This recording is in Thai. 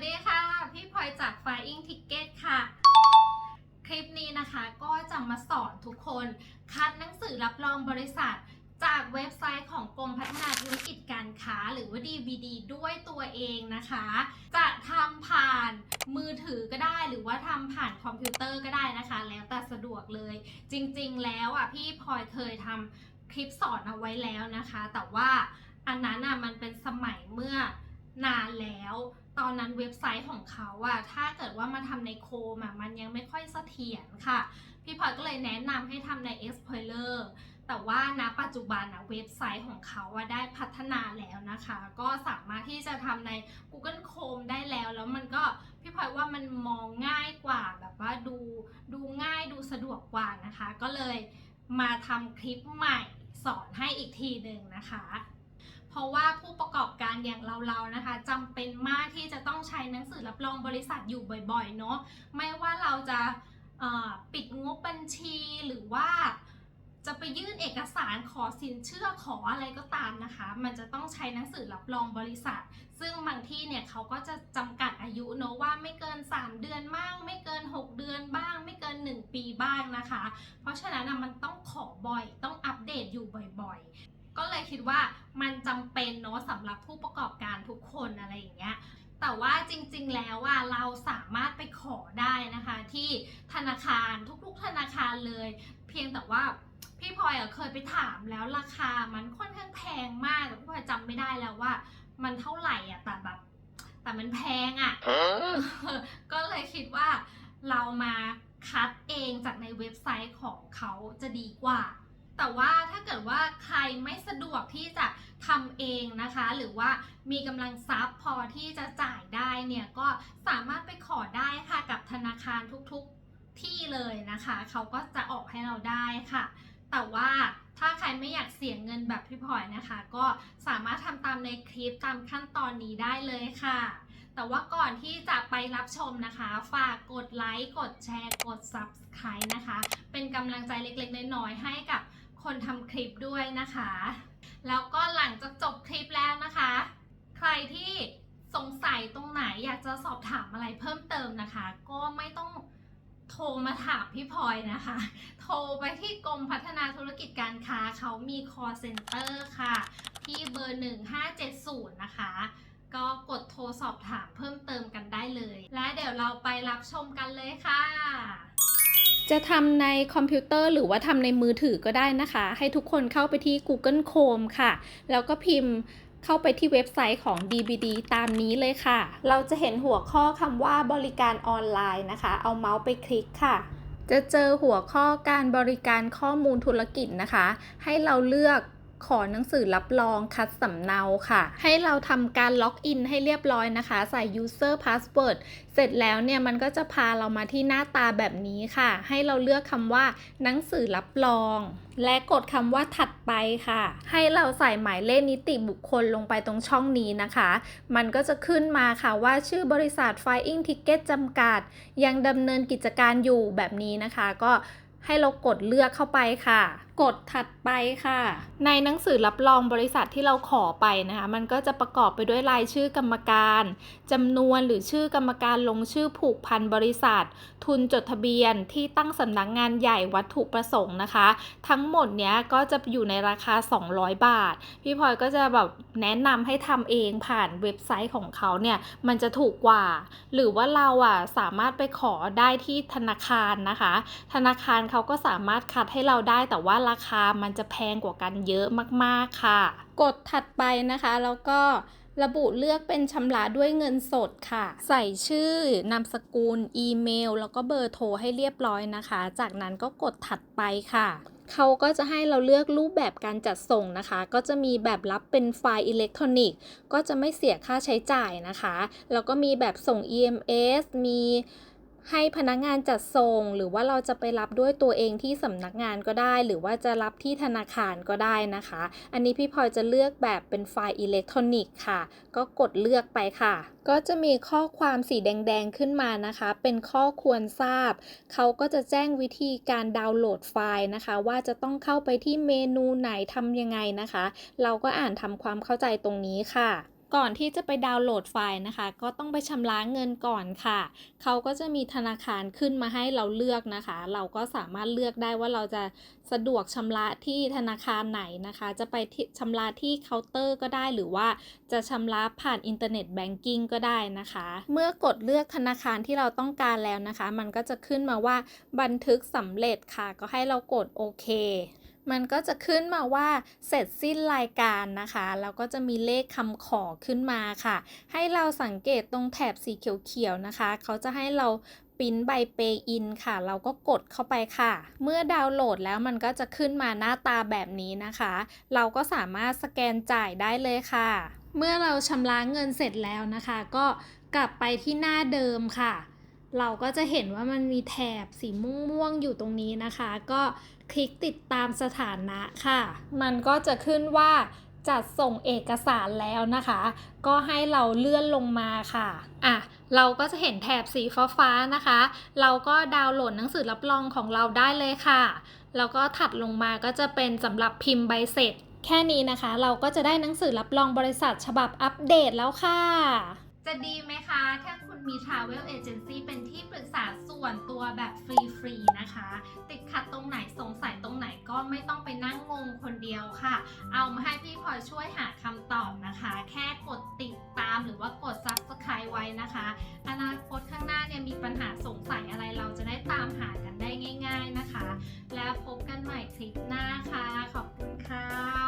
วัสดีค่ะ พี่พลอยจาก Flying Ticket ค่ะ คลิปนี้นะคะก็จะมาสอนทุกคน คัดหนังสือรับรองบริษัท จากเว็บไซต์ของกรมพัฒนาธุรกิจการค้า หรือว่า DVD ด้วยตัวเองนะคะ จะทำผ่านมือถือก็ได้ หรือว่าทำผ่านคอมพิวเตอร์ก็ได้นะคะ แล้วแต่สะดวกเลย จริงๆ แล้วอะพี่พลอยเคยทำคลิปสอนเอาไว้แล้วนะคะ แต่ว่าอันนั้นอะมันเป็นสมัยเมื่อนานแล้ว ตอนนั้นเว็บไซต์ของเขาอะถ้าเกิดว่ามาทำในโคมอะมันยังไม่ค่อยเสถียรค่ะ พี่พลอยก็เลยแนะนำให้ทำใน Explorer แต่ว่าณปัจจุบันอะเว็บไซต์ของเขาอะได้พัฒนาแล้วนะคะ ก็สามารถที่จะทำใน Google Chrome ได้แล้ว แล้วมันก็พี่พลอยว่ามันมองง่ายกว่าแบบว่าดูดูง่ายดูสะดวกกว่านะคะ ก็เลยมาทำคลิปใหม่สอนให้อีกทีหนึ่งนะคะ ราะว่าผู้ประกอบการอย่างเราๆนะคะจำเป็นมากที่จะต้องใช้หนังสือรับรองบริษัทอยู่บ่อยๆเนาะไม่ว่าเราจะปิดงบบัญชีหรือว่าจะไปยื่นเอกสารขอสินเชื่อขออะไรก็ตามนะคะ มันจะต้องใช้หนังสือรับรองบริษัท ซึ่งบางที่เนี่ยเขาก็จะจำกัดอายุเนอะว่าไม่เกิน 3 เดือนบ้าง ไม่เกิน 6 เดือนบ้าง ไม่เกิน 1 ปีบ้างนะคะ เพราะฉะนั้นนะมันต้องขอบ่อย ต้องอัปเดตอยู่บ่อยๆ ก็เลยคิดว่า มันจำเป็นเนาะสำหรับผู้ประกอบการทุกคนอะไรอย่างเงี้ยแต่ว่าจริงๆ แล้วว่าเราสามารถไปขอได้นะคะ ที่ธนาคารทุกๆ ธนาคารเลย เพียงแต่ว่าพี่พลอยเคยไปถามแล้วราคามันค่อนข้างแพงมากแต่พี่พลอยจำไม่ได้แล้วว่า มันเท่าไหร่อะแต่แบบแต่มันแพงอะก็เลยคิดว่าเรามาคัดเองจากในเว็บไซต์ของเขาจะดีกว่า แต่ว่าถ้าเกิดว่าใครไม่สะดวกที่จะทำเองนะคะ หรือว่ามีกำลังทรัพย์พอที่จะจ่ายได้เนี่ยก็สามารถไปขอได้ค่ะกับธนาคารทุกๆที่เลยนะคะ เขาก็จะออกให้เราได้ค่ะ แต่ว่าถ้าใครไม่อยากเสียเงินแบบพี่พลอยนะคะ ก็สามารถทำตามในคลิปตามขั้นตอนนี้ได้เลยค่ะ แต่ว่าก่อนที่จะไปรับชมนะคะ ฝากกดไลค์ กดแชร์ กด Subscribe นะคะ เป็นกำลังใจเล็กๆ น้อยๆให้กับ คนทำคลิปด้วยนะคะ แล้วก็หลังจากจบคลิปแล้วนะคะ ใครที่สงสัยตรงไหนอยากจะสอบถามอะไรเพิ่มเติมนะคะ ก็ไม่ต้องโทรมาถามพี่พลอยนะคะ โทรไปที่กรมพัฒนาธุรกิจการค้าเขามี call center ค่ะ ที่เบอร์ 1570 นะคะ ก็กดโทรสอบถามเพิ่มเติมกันได้เลย และเดี๋ยวเราไปรับชมกันเลยค่ะ จะทำในคอมพิวเตอร์หรือว่าทำในมือถือก็ได้นะคะ ให้ทุกคนเข้าไปที่ Google Chrome ค่ะ แล้วก็พิมพ์เข้าไปที่เว็บไซต์ของ DBD ตามนี้เลยค่ะ เราจะเห็นหัวข้อคำว่าบริการออนไลน์นะคะ เอาเมาส์ไปคลิกค่ะ จะเจอหัวข้อการบริการข้อมูลธุรกิจนะคะ ให้เราเลือก ขอหนังสือรับรองคัดสำเนาค่ะ ให้เราทำการล็อกอินให้เรียบร้อยนะคะ ใส่ user password เสร็จแล้วเนี่ยมันก็จะพาเรามาที่หน้าตาแบบนี้ค่ะ ให้เราเลือกคำว่าหนังสือรับรอง และกดคำว่าถัดไปค่ะ ให้เราใส่หมายเลขนิติบุคคลลงไปตรงช่องนี้นะคะ มันก็จะขึ้นมาค่ะว่าชื่อบริษัท Flying Ticket จำกัด ยังดำเนินกิจการอยู่แบบนี้นะคะ ก็ให้เรากดเลือกเข้าไปค่ะ กดถัดไปค่ะ ในหนังสือรับรองบริษัทที่เราขอไปนะคะ มันก็จะประกอบไปด้วยรายชื่อกรรมการจำนวนหรือชื่อกรรมการลงชื่อผูกพันบริษัท ทุนจดทะเบียนที่ตั้งสำนักงานใหญ่วัตถุประสงค์นะคะ ทั้งหมดเนี้ยก็จะอยู่ในราคา 200 บาท พี่พลอยก็จะแบบแนะนำให้ทำเองผ่านเว็บไซต์ของเขาเนี่ยมันจะถูกกว่า หรือว่าเราอะสามารถไปขอได้ที่ธนาคารนะคะ ธนาคารเขาก็สามารถคัดให้เราได้แต่ว่าราคามันจะแพงกว่ากันเยอะมากๆค่ะ กดถัดไปนะคะ แล้วก็ระบุเลือกเป็นชำระด้วยเงินสดค่ะ ใส่ชื่อนามสกุล อีเมล แล้วก็เบอร์โทรให้เรียบร้อยนะคะ จากนั้นก็กดถัดไปค่ะเขาก็จะให้เราเลือกรูปแบบการจัดส่งนะคะ ก็จะมีแบบรับเป็นไฟล์อิเล็กทรอนิกส์ ก็จะไม่เสียค่าใช้จ่ายนะคะ แล้วก็มีแบบส่ง EMS มี ให้พนักงานจัดส่ง หรือว่าเราจะไปรับด้วยตัวเองที่สำนักงานก็ได้ หรือว่าจะรับที่ธนาคารก็ได้นะคะ อันนี้พี่พลอยจะเลือกแบบเป็นไฟล์อิเล็กทรอนิกส์ค่ะ ก็กดเลือกไปค่ะ ก็จะมีข้อความสีแดงๆขึ้นมานะคะ เป็นข้อควรทราบ เขาก็จะแจ้งวิธีการดาวน์โหลดไฟล์นะคะ ว่าจะต้องเข้าไปที่เมนูไหนทำยังไงนะคะ เราก็อ่านทำความเข้าใจตรงนี้ค่ะ ก่อนที่จะไปดาวน์โหลดไฟล์นะคะ ก็ต้องไปชำระเงินก่อนค่ะ เขาก็จะมีธนาคารขึ้นมาให้เราเลือกนะคะ เราก็สามารถเลือกได้ว่าเราจะสะดวกชำระที่ธนาคารไหนนะคะ จะไปชำระที่เคาน์เตอร์ก็ได้หรือว่าจะชำระผ่านอินเทอร์เน็ตแบงกิ้งก็ได้นะคะ เมื่อกดเลือกธนาคารที่เราต้องการแล้วนะคะ มันก็จะขึ้นมาว่าบันทึกสำเร็จค่ะ ก็ให้เรากดโอเค มันก็จะขึ้นมาว่าเสร็จสิ้นรายการนะคะแล้วก็จะมีเลขคำขอขึ้นมาค่ะ ให้เราสังเกตตรงแถบสีเขียวๆนะคะ เขาจะให้เราปิ้นใบเปย์อินค่ะ เราก็กดเข้าไปค่ะ เมื่อดาวน์โหลดแล้วมันก็จะขึ้นมาหน้าตาแบบนี้นะคะ เราก็สามารถสแกนจ่ายได้เลยค่ะ เมื่อเราชำระเงินเสร็จแล้วนะคะ ก็กลับไปที่หน้าเดิมค่ะ เราก็จะเห็นว่ามันมีแถบสีม่วงๆอยู่ตรงนี้นะคะ ก็ คลิกติดตามสถานะค่ะ มันก็จะขึ้นว่าจัดส่งเอกสารแล้วนะคะ ก็ให้เราเลื่อนลงมาค่ะอะเราก็จะเห็นแถบสีฟ้าๆนะคะ เราก็ดาวน์โหลดหนังสือรับรองของเราได้เลยค่ะ แล้วก็ถัดลงมาก็จะเป็นสำหรับพิมพ์ใบเสร็จ แค่นี้นะคะ เราก็จะได้หนังสือรับรองบริษัทฉบับอัปเดตแล้วค่ะ จะดีไหมคะ ถ้าคุณมี Travel Agency เป็นที่ปรึกษา แบบฟรีๆนะคะ ติดขัดตรงไหนสงสัยตรงไหนก็ไม่ต้องไปนั่งงงคนเดียวค่ะ เอามาให้พี่พลอยช่วยหาคำตอบนะคะ แค่กดติดตามหรือว่ากด Subscribe ไว้นะคะ อนาคตข้างหน้าเนี่ยมีปัญหาสงสัยอะไรเราจะได้ตามหากันได้ง่าย ๆนะคะ แล้วพบกันใหม่คลิปหน้าค่ะ ขอบคุณค่ะ